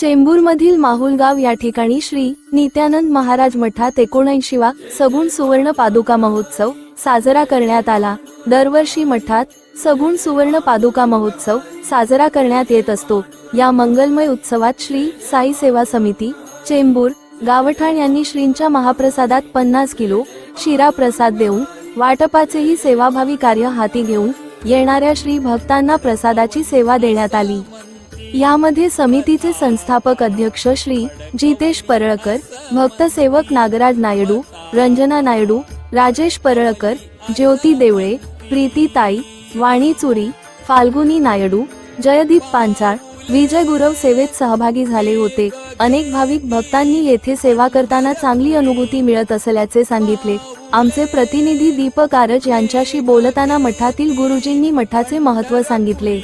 चेंबूरमधील माहुलगाव या ठिकाणी श्री नित्यानंद महाराज मठात एकोणऐंशीवा सगुण सुवर्ण पादुका महोत्सव साजरा करण्यात आला. दरवर्षी मठात सगुण सुवर्ण पादुका महोत्सव साजरा करण्यात येत असतो. या मंगलमय उत्सवात श्री साई सेवा समिती चेंबूर गावठाण यांनी श्रींच्या महाप्रसादात पन्नास किलो शिरा प्रसाद देऊन वाटपाचेही सेवाभावी कार्य हाती घेऊन येणाऱ्या श्री भक्तांना प्रसादाची सेवा देण्यात आली. यामध्ये समितीचे संस्थापक अध्यक्ष श्री जितेश परळकर भक्तसेवक नागराज नायडू रंजना नायडू राजेश परळकर ज्योती देवळे प्रीती ताई वाणी चुरी फाल्गुनी नायडू जयदीप पांचाळ विजय गुरव सेवेत सहभागी झाले होते. अनेक भाविक भक्तांनी येथे सेवा करताना चांगली अनुभूती मिळत असल्याचे सांगितले. आमचे प्रतिनिधी दीपक आरज यांच्याशी बोलताना मठातील गुरुजींनी मठाचे महत्त्व सांगितले.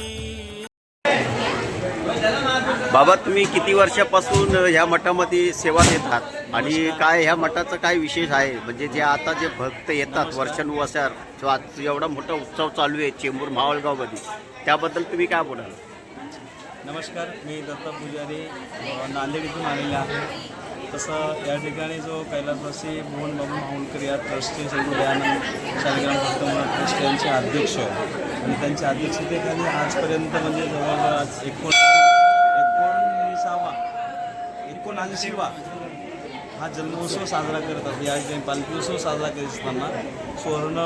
बाबा तुम्ही किती वर्षापासून ह्या मठामध्ये सेवा देतात आणि काय ह्या मठाचं काय विशेष आहे? म्हणजे जे आता जे भक्त येतात वर्षानुवर्षार जो आज एवढा मोठा उत्सव चालू आहे चेंबूर मावळगावमध्ये त्याबद्दल तुम्ही काय बोलाल? नमस्कार मी दत्ता पुजारी नांदेड इथून आलेले आहे. तसं या ठिकाणी जो कैलासवासी मोहन बाबू माहुलकर या ट्रस्टचे श्री दयानंद शालिग्राम भक्त मंडळ ट्रस्ट यांचे अध्यक्ष. आणि त्यांच्या अध्यक्षतेखाली आजपर्यंत म्हणजे जवळजवळ आज एकोण एकोणऐंशीवा हा जन्मोत्सव साजरा करत असतो या ठिकाणी पालखी उत्सव साजरा करीत असताना सुवर्ण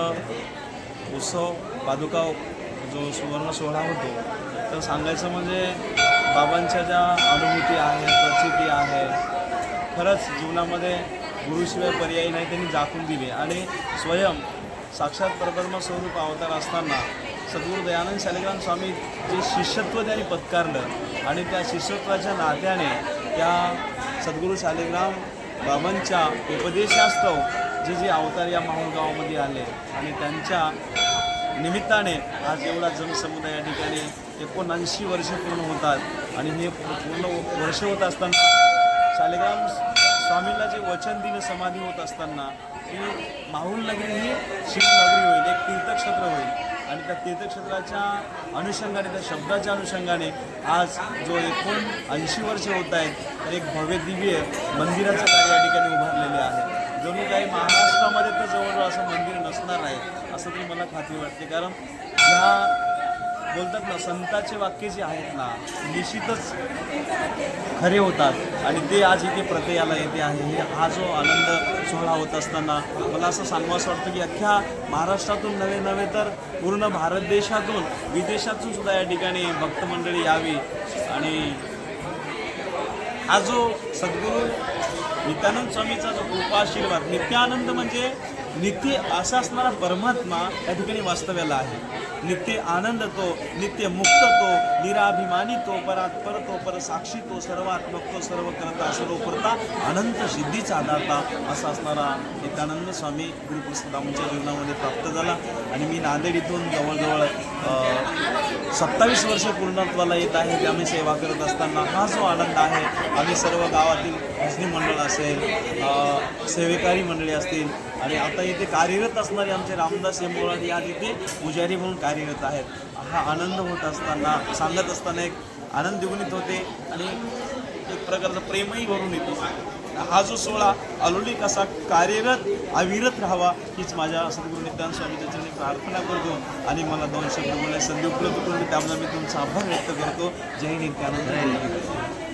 उत्सव पादुका जो सुवर्ण सोहळा होतो तर सांगायचं म्हणजे बाबांच्या ज्या अनुभूती आहेत प्रचिती आहे खरंच जीवनामध्ये गुरुशिवाय पर्यायी नाही त्यांनी दाखवून दिले. आणि स्वयं साक्षात परब्रह्म स्वरूप अवतार असताना सद्गुरू दयानंद शालिग्राम स्वामी जे शिष्यत्व त्यांनी पत्कारलं आणि त्या शिष्यत्वाच्या नात्याने त्या सद्गुरू शालिग्राम बाबांच्या उपदेशास्तव जे जे अवतार या माहुलगावामध्ये आले आणि त्यांच्या निमित्ताने आज एवढा जनसमुदाय या ठिकाणी एकोणऐंशी वर्ष पूर्ण होतात आणि हे पूर्ण वर्ष होत असताना शालिग्राम स्वामींना जे वचन दिलं समाधी होत असताना की माहूल नगरी ही शिवनगरी होईल एक तीर्थक्षेत्र होईल. आणि त्या तीर्थक्षेत्राच्या अनुषंगाने त्या शब्दाच्या अनुषंगाने आज जो एकूण ऐंशी वर्षे होत आहेत तर एक भव्य दिव्य मंदिराचं कार्य या ठिकाणी उभारलेले आहे. जणू काही महाराष्ट्रामध्ये तर जवळजवळ असं मंदिर नसणार आहे असं तरी मला खात्री वाटते. कारण ह्या बोलतात ना संतांचे वाक्य जे आहेत ना निश्चितच खरे होतात. आणि ते आज इथे प्रत्ययाला येते आहे. हा जो आनंद सोहळा होत असताना मला असं सांगावं वाटतं की अख्ख्या महाराष्ट्रातून नव्हे नव्हे तर पूर्ण भारत देशातून विदेशातून सुद्धा या ठिकाणी भक्तमंडळी यावी. आणि हा जो सद्गुरू नित्यानंद स्वामीचा जो कृपाशीर्वाद नित्यानंद म्हणजे नित्य असा असणारा परमात्मा या ठिकाणी वास्तव्याला आहे. नित्य आनंद तो नित्य मुक्त तो निराभिमानी तो परात्पर तो पर साक्षी तो सर्वात्मक तो सर्व करता सर्व करता अनंत सिद्धीचा आधारता असा असणारा नित्यानंद स्वामी गुरुप्रसाद जीवनामध्ये प्राप्त झाला. आणि मी नांदेड इथून जवळजवळ सत्तावीस वर्ष पूर्णत्वाला येत आहे. त्यामुळे आम्ही सेवा करत असताना हा जो आनंद आहे आम्ही सर्व गावातील भजनी मंडळ असेल सेवेकारी मंडळी असतील आणि आता इथे कार्यरत असणारे आमचे रामदास हेंबोळाडी आज इथे पुजारी म्हणून कार्यरत आहेत. हा आनंद होत असताना सांगत असताना एक आनंद द्विगुणित होते आणि एक प्रकारचं प्रेमही भरून येतो हा जो सोहळा अलौलिक असा कार्यरत अविरत राहावा हीच माझ्या सद्गुरू नित्यान स्वामीच्या प्रार्थना करतो आणि मला दोन शब्द बोलण्यास संधी उपलब्ध करून त्यामुळे मी तुमचा आभार व्यक्त करतो. जय नित्यानंद.